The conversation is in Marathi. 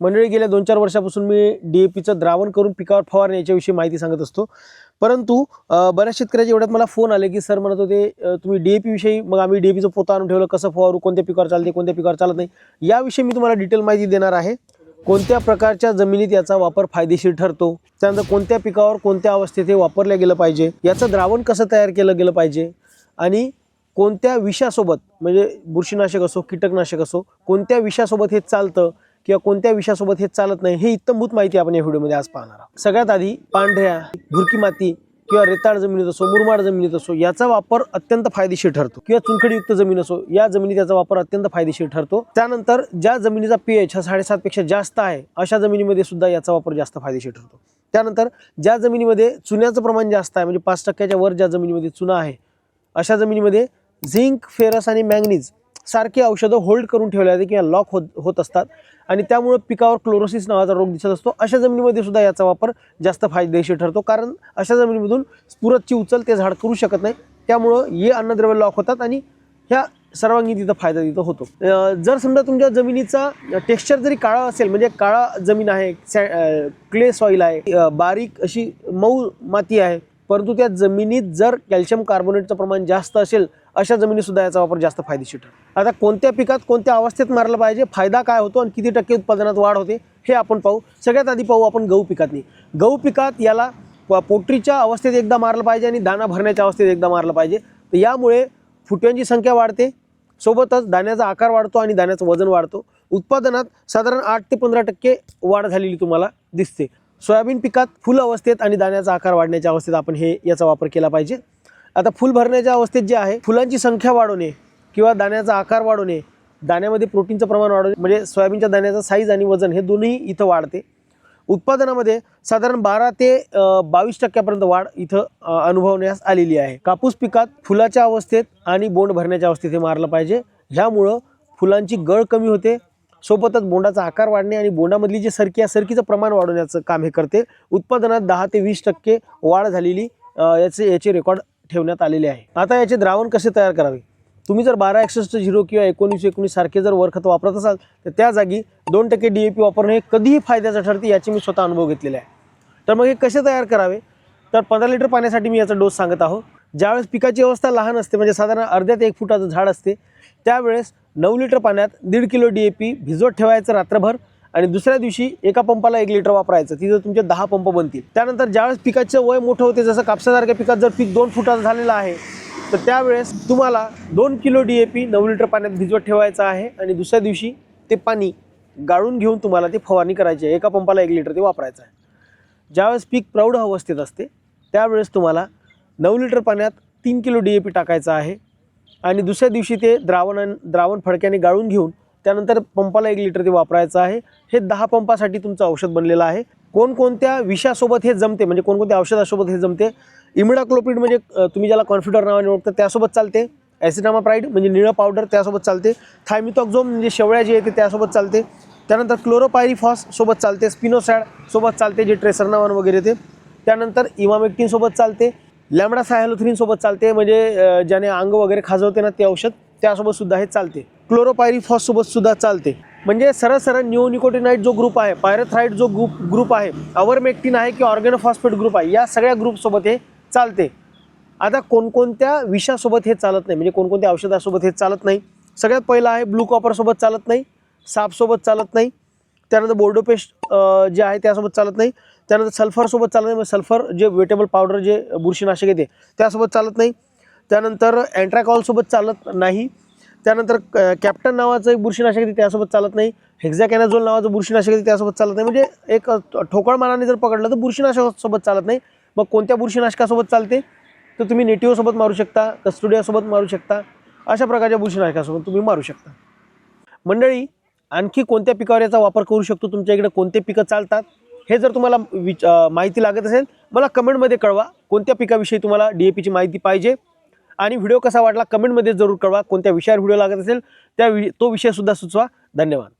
मंडळी गेल्या दोन चार वर्षापासून मी डी ए पीचं द्रावण करून पिकावर फवारणी याच्याविषयी माहिती सांगत असतो. परंतु बऱ्याच शेतकऱ्याच्या एवढ्यात मला फोन आले की सर म्हणत होते तुम्ही डी ए विषयी मग आम्ही डी ए पीचं पोतं आणून ठेवलं कसं फवारू कोणत्या पिकावर चालते कोणत्या पिकावर चालत नाही? याविषयी मी तुम्हाला डिटेल माहिती देणार आहे. कोणत्या प्रकारच्या जमिनीत याचा वापर फायदेशीर ठरतो? त्यानंतर कोणत्या पिकावर कोणत्या अवस्थेत हे वापरलं गेलं पाहिजे? याचं द्रावण कसं तयार केलं गेलं पाहिजे? आणि कोणत्या विषासोबत म्हणजे बुरशीनाशक असो कीटकनाशक असो कोणत्या विषासोबत हे चालतं? किंवा कोणत्या विषयासोबत हे चालत नाही हे इत्तमभूत माहिती आपण या व्हिडिओमध्ये आज पाहणार आहोत. सगळ्यात आधी पांढऱ्या भुरकी माती किंवा रेताळ जमिनीत असो मुरमाड जमिनीत असो याचा वापर अत्यंत फायदेशीर ठरतो. किंवा चुनखडीयुक्त जमीन असो या जमिनीत याचा वापर अत्यंत फायदेशीर ठरतो. त्यानंतर ज्या जमिनीचा पीएच हा साडेसात पेक्षा जास्त आहे अशा जमिनीमध्ये सुद्धा याचा वापर जास्त फायदेशीर ठरतो. त्यानंतर ज्या जमिनीमध्ये चुन्याचं प्रमाण जास्त आहे म्हणजे पाच टक्क्याच्या वर ज्या जमिनीमध्ये चुना आहे अशा जमिनीमध्ये झिंक फेरस आणि मॅंगनीज सारखी औषधं होल्ड करून ठेवल्या जाते किंवा लॉक होत होत असतात. आणि त्यामुळे पिकावर क्लोरोसिस नावाचा रोग दिसत असतो. अशा जमिनीमध्ये सुद्धा याचा वापर जास्त फायदेशीर ठरतो. कारण अशा जमिनीमधून स्फुरतची उचल ते झाड करू शकत नाही. त्यामुळं हे अन्नद्रव्य लॉक होतात आणि ह्या सर्वांगीण तिथं फायदा तिथं होतो. जर समजा तुमच्या जमिनीचा टेक्स्चर जरी काळा असेल म्हणजे काळा जमीन आहे क्ले सॉईल आहे बारीक अशी मऊ माती आहे परंतु त्या जमिनीत जर कॅल्शियम कार्बोनेटचं प्रमाण जास्त असेल अशा जमिनीसुद्धा याचा वापर जास्त फायदेशीर ठरतो. आता कोणत्या पिकात कोणत्या अवस्थेत मारलं पाहिजे फायदा काय होतो आणि किती टक्के उत्पादनात वाढ होते हे आपण पाहू. सगळ्यात आधी पाहू आपण गहू पिकातनी. गहू पिकात याला पोट्रीच्या पोटरीच्या अवस्थेत एकदा मारलं पाहिजे आणि दाणा भरण्याच्या अवस्थेत एकदा मारलं पाहिजे. तर यामुळे फुट्यांची संख्या वाढते सोबतच दाण्याचा आकार वाढतो आणि दाण्याचं वजन वाढतो. उत्पादनात साधारण आठ ते पंधरा टक्के वाढ झालेली तुम्हाला दिसते. सोयाबीन पिकात फुल अवस्थेत आणि दाण्याचा आकार वाढण्याच्या अवस्थेत आपण हे याचा वापर केला पाहिजे. आता फुल भरण्याच्या अवस्थेत जे आहे फुलांची संख्या वाढवणे किंवा दाण्याचा आकार वाढवणे दाण्यामध्ये प्रोटीनचं प्रमाण वाढवणे म्हणजे सोयाबीनच्या दाण्याचा साईज आणि वजन हे दोन्ही इथं वाढते. उत्पादनामध्ये साधारण बारा ते बावीस टक्क्यापर्यंत वाढ इथं अनुभवण्यास आलेली आहे. कापूस पिकात फुलाच्या अवस्थेत आणि बोंड भरण्याच्या अवस्थेत हे मारलं पाहिजे. ह्यामुळं फुलांची गळ कमी होते. सोबतच बोंडाचा आकार वाढणे आणि बोंडामधली जी सरकी आहे सरकीचं प्रमाण वाढवण्याचं काम हे करते. उत्पादनात दहा ते वीस टक्के वाढ झालेली याचे याचे रेकॉर्ड ठेवण्यात आलेले आहे. आता याचे द्रावण कसे तयार करावे? तुम्ही जर बारा एकसष्ट झिरो किंवा एकोणीस एकोणीस सारखे जर वरखत वापरत असाल तर त्या जागी दोन टक्के डी ए पी वापरणे हे कधीही फायद्याचं ठरते याची मी स्वतः अनुभव घेतलेले आहे. तर मग हे कसे तयार करावे? तर पंधरा लिटर पाण्यासाठी मी याचा डोस सांगत आहो. ज्यावेळेस पिकाची अवस्था लहान असते म्हणजे साधारण अर्ध्यात एक फुटाचं झाड असते त्यावेळेस नऊ लिटर पाण्यात दीड किलो डी ए पी भिजवत ठेवायचं रात्रभर आणि दुसऱ्या दिवशी एका पंपाला एक लिटर वापरायचं. तिथं तुमचे दहा पंप बनतील. त्यानंतर ज्यावेळेस पिकाचं वय मोठं होते जसं कापसासारख्या पिकात जर पीक दोन फुटाचं झालेलं आहे तर त्यावेळेस तुम्हाला दोन किलो डी ए पी नऊ लिटर पाण्यात भिजवत ठेवायचं आहे आणि दुसऱ्या दिवशी ते पाणी गाळून घेऊन तुम्हाला ते फवारणी करायची आहे. एका पंपाला एक लिटर ते वापरायचं आहे. ज्यावेळेस पीक प्रौढ अवस्थेत असते त्यावेळेस तुम्हाला नऊ लिटर पाण्यात तीन किलो डी ए पी टाकायचं आहे आणि दुसऱ्या दिवशी ते द्रावण द्रावण फडक्याने गाळून घेऊन त्यानंतर पंपाला एक लिटर ते वापरायचं आहे. हे दहा पंपासाठी तुमचं औषध बनलेलं आहे. कोणकोणत्या विषासोबत हे जमते? म्हणजे कोणकोणत्या औषधासोबत हे जमते? इमिडाक्लोपिड म्हणजे तुम्ही ज्याला कॉन्फिडर नावाने ओळखता त्यासोबत चालते. ॲसिडामाप्राईड म्हणजे निळं पावडर त्यासोबत चालते. थायमिथॉक्झोम म्हणजे शेवळ्या जे येते त्यासोबत चालते. त्यानंतर क्लोरोपायरिफॉस सोबत चालते. स्पिनोसॅड सोबत चालते जे ट्रेसर नावानं वगैरे येते. त्यानंतर इमामेक्टिनसोबत चालते. लॅमडा सायलोथ्रीनसोबत चालते. म्हणजे ज्याने अंग वगैरे खाजवते ना ते औषध त्यासोबत सुद्धा हे चालते. क्लोरोपायरी सुद्धा चालते. म्हणजे सरळ सरळ निओनिकोटिनाइट जो ग्रुप आहे पायरथ्राईड जो ग्रुप ग्रुप आहे अवरमेक्टिन आहे की ऑर्गेनोफॉस्फेट ग्रुप आहे या सगळ्या ग्रुपसोबत हे चालते. आता कोणकोणत्या विषासोबत हे चालत नाही म्हणजे कोणकोणत्या औषधासोबत हे चालत नाही. सगळ्यात पहिलं आहे ब्लू कॉपरसोबत चालत नाही सापसोबत चालत नाही. त्यानंतर बोर्डो पेस्ट जे आहे त्यासोबत चालत नाही. त्यानंतर सल्फरसोबत चालत नाही म्हणजे सल्फर जे वेटेबल पावडर जे बुरशीनाशक येते त्यासोबत चालत नाही. त्यानंतर अँट्रॅकॉलसोबत चालत नाही. त्यानंतर क- कॅप्टन नावाचं एक बुरशीनाशक येते त्यासोबत चालत नाही. हेक्झॅकॅनाझोल नावाचं बुरशीनाशक येते त्यासोबत चालत नाही. म्हणजे एक ठोकळ मानाने जर पकडलं तर बुरशीनाशकासोबत चालत नाही. मग कोणत्या बुरशीनाशकासोबत चालते? तर तुम्ही नेटिओसोबत मारू शकता कस्टुडियासोबत मारू शकता. अशा प्रकारच्या बुरशीनाशकासोबत तुम्ही मारू शकता. मंडळी आणखी कोणत्या पिकावर याचा वापर करू शकतो? तुमच्या इकडे कोणते पिकं चालतात? हे जर तुम्हाला विच माहिती लागत असेल मला कमेंटमध्ये कळवा. कोणत्या पिकाविषयी तुम्हाला डी ए पीची माहिती पाहिजे? आणि व्हिडिओ कसा वाटला कमेंटमध्ये जरूर कळवा. कोणत्या विषयावर व्हिडिओ लागत असेल त्या वि तो विषयसुद्धा सुचवा. धन्यवाद.